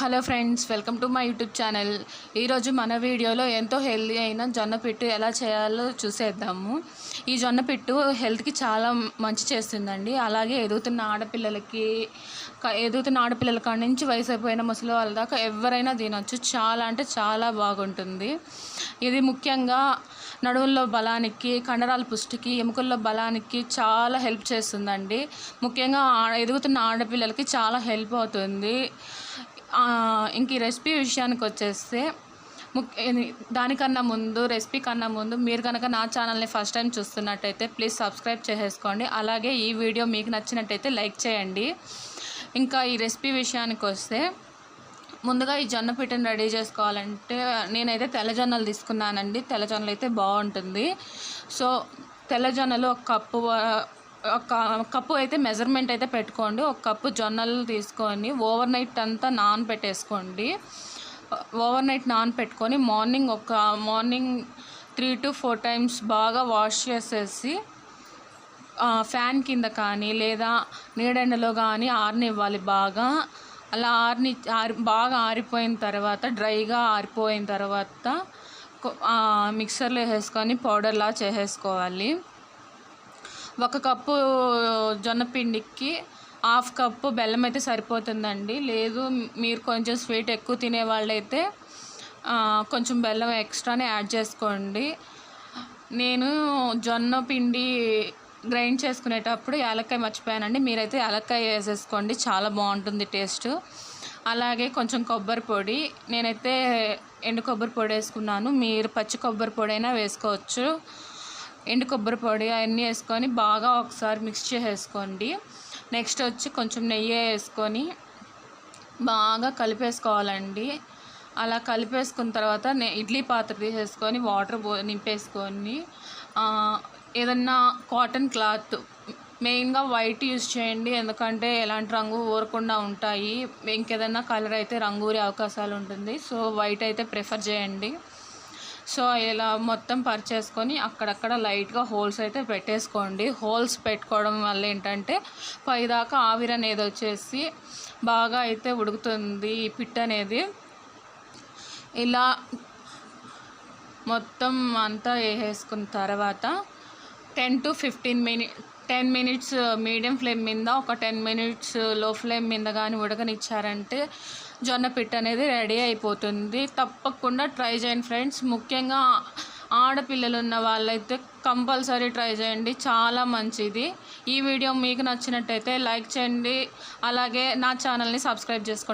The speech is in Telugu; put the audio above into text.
Hello friends welcome to my YouTube channel. ఈరోజు మన వీడియోలో ఎంతో హెల్దీ అయిన జొన్న పిట్టు ఎలా చేయాలో చూసేద్దాము. ఈ జొన్న పిట్టు హెల్త్కి చాలా మంచి చేస్తుందండి. అలాగే ఎదుగుతున్న ఆడపిల్లలకి ఎదుగుతున్న ఆడపిల్లల కాడ నుంచి వయసు అయిపోయిన ముసలి వాళ్ళ దాకా ఎవరైనా తినొచ్చు. చాలా అంటే చాలా బాగుంటుంది. ఇది ముఖ్యంగా నడువుల్లో బలానికి కండరాల పుష్టికి ఎముకల్లో బలానికి చాలా హెల్ప్ చేస్తుందండి. ముఖ్యంగా ఎదుగుతున్న ఆడపిల్లలకి చాలా హెల్ప్ అవుతుంది. ఇంక ఈ రెసిపీ విషయానికి వచ్చేస్తే ముఖ్య దానికన్నా ముందు రెసిపీ కన్నా ముందు మీరు కనుక నా ఛానల్ని ఫస్ట్ టైం చూస్తున్నట్టయితే ప్లీజ్ సబ్స్క్రైబ్ చేసేసుకోండి. అలాగే ఈ వీడియో మీకు నచ్చినట్టయితే లైక్ చేయండి. ఇంకా ఈ రెసిపీ విషయానికి వస్తే ముందుగా ఈ జొన్న పిట్టని రెడీ చేసుకోవాలంటే నేనైతే తెల్లజొన్నలు తీసుకున్నానండి. తెల్లజొన్నలు అయితే బాగుంటుంది. సో తెల్లజొన్నలు ఒక కప్పు కప్పు అయితే మెజర్మెంట్ అయితే పెట్టుకోండి. ఒక కప్పు జొన్నలు తీసుకొని ఓవర్ నైట్ అంతా నానబెట్టేసుకోండి ఓవర్ నైట్ నానబెట్టుకొని మార్నింగ్ ఒక morning three to four times బాగా వాష్ చేసేసి ఫ్యాన్ కింద కానీ లేదా నీడెండలో కానీ ఆరనివ్వాలి బాగా. అలా ఆరిని ఆరి బాగా ఆరిపోయిన తర్వాత డ్రైగా ఆరిపోయిన తర్వాత మిక్సర్లో వేసుకొని పౌడర్లా చేసేసుకోవాలి. ఒక కప్పు జొన్న పిండికి హాఫ్ కప్పు బెల్లం అయితే సరిపోతుందండి. లేదు మీరు కొంచెం స్వీట్ ఎక్కువ తినే వాళ్ళైతే కొంచెం బెల్లం ఎక్స్ట్రానే యాడ్ చేసుకోండి. నేను జొన్న పిండి గ్రైండ్ చేసుకునేటప్పుడు యాలక్కాయ మర్చిపోయానండి. మీరైతే యాలక్కాయ వేసేసుకోండి. చాలా బాగుంటుంది టేస్ట్. అలాగే కొంచెం కొబ్బరి పొడి. నేనైతే ఎండు కొబ్బరి పొడి వేసుకున్నాను. మీరు పచ్చి కొబ్బరి పొడి అయినా వేసుకోవచ్చు. ఎండు కొబ్బరి పొడి అవన్నీ వేసుకొని బాగా ఒకసారి మిక్స్ చేసేసుకోండి. నెక్స్ట్ వచ్చి కొంచెం నెయ్యి వేసుకొని బాగా కలిపేసుకోవాలండి. అలా కలిపేసుకున్న తర్వాత ఇడ్లీ పాత్ర తీసేసుకొని వాటర్ పో నింపేసుకొని ఏదన్నా కాటన్ క్లాత్ మెయిన్గా వైట్ యూస్ చేయండి. ఎందుకంటే ఎలాంటి రంగు ఊరకుండా ఉంటాయి. ఇంకేదన్నా కలర్ అయితే రంగు ఊరే అవకాశాలు ఉంటుంది. సో వైట్ అయితే ప్రిఫర్ చేయండి. సో ఇలా మొత్తం పరిచేసుకొని అక్కడక్కడ లైట్గా హోల్స్ అయితే పెట్టేసుకోండి. హోల్స్ పెట్టుకోవడం వల్ల ఏంటంటే పైదాకా ఆవిరి అనేది వచ్చేసి బాగా అయితే ఉడుకుతుంది ఈ పిట్ అనేది. ఇలా మొత్తం అంతా వేసేసుకున్న తర్వాత ten to fifteen minute ten minutes medium flame మీద ఒక టెన్ మినిట్స్లో ఫ్లేమ్ మీద కానీ ఉడకనిచ్చారంటే జొన్న పిట్ట అనేది రెడీ అయిపోతుంది. తప్పకుండా ట్రై చేయండి ఫ్రెండ్స్. ముఖ్యంగా ఆడపిల్లలు ఉన్న వాళ్ళైతే కంపల్సరీ ట్రై చేయండి. చాలా మంచిది. ఈ వీడియో మీకు నచ్చినట్టయితే లైక్ చేయండి. అలాగే నా ఛానల్ని సబ్స్క్రైబ్ చేసుకోండి.